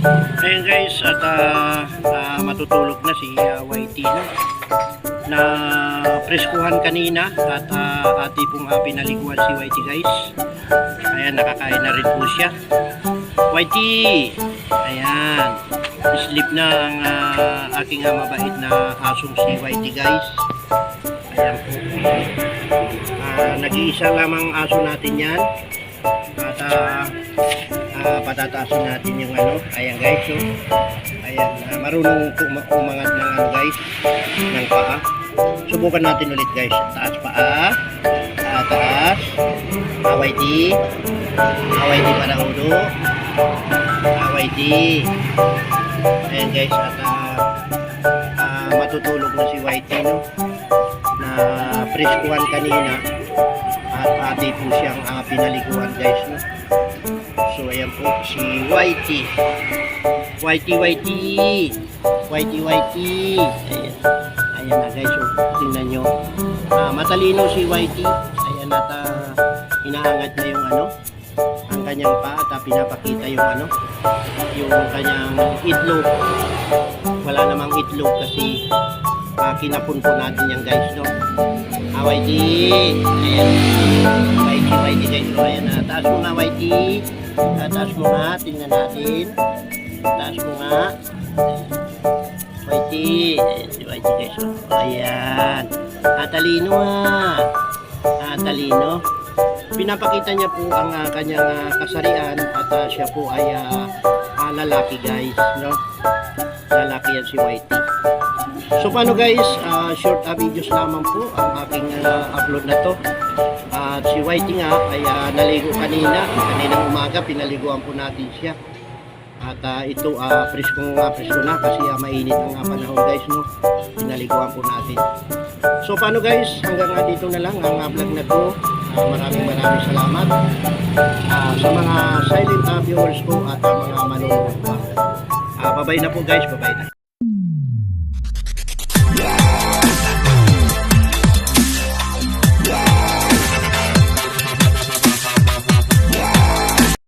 Ayan guys, at ah, ah, matutulog na si uh, YT no? na preskuhan kanina at uh, ati pong uh, pinaliguan si YT guys. Ayan, nakakain na rin po siya. YT! Ayan, sleep na ang ah, aking ah, mabait na asong si YT guys. Ayan po. Ah, nag-iisa lamang aso natin yan. At ah, ah, patataasin natin yung ano. Ayan guys. So, ayan. ah, marunong pum- umangat ng ano guys. Ng paa. Subukan natin ulit guys. Taas paa. Ah, taas. Away di. Away di para ulo. Away di. Ayan guys. At ah, matutulog na si Whitey no. Na preskuhan kanina at ate po siyang uh, pinaliguan guys no? So ayan po si Whitey Whitey Whitey Whitey Whitey ayan, ayan na guys so, tingnan nyo Ah, matalino si Whitey ayan at uh, inaangat niya yung ano ang kanyang pa at ah, pinapakita yung ano yung kanyang itlog wala namang itlog kasi uh, kinapon po natin yan guys no Ah, YT. Ayan. YT, YT guys. So, ayan na. Taas mo nga, YT. Ah, taas mo nga. Tingnan natin. Taas mo. Ayan si YT guys. So, ayan. Ah, talino nga. Ah, talino. Pinapakita niya po ang ah, kanyang ah, kasarian at ah, siya po ay ah, ah, lalaki guys. No? Lalaki yan si YT. So paano guys, ah, short ah, videos lamang po ang aking ah, upload na to. At si Whitey nga ay ah, naligo kanina, kaninang umaga pinaliguan po natin siya. At ah, ito uh, presko nga presko na kasi ah, mainit ang ah, panahon guys no. Pinaliguan po natin. So paano guys, hanggang nga dito na lang ang ah, vlog na to. Ah, maraming maraming salamat Ah, sa mga silent ah, viewers ko at ah, mga manonood. Ah, babay na po guys, babay na.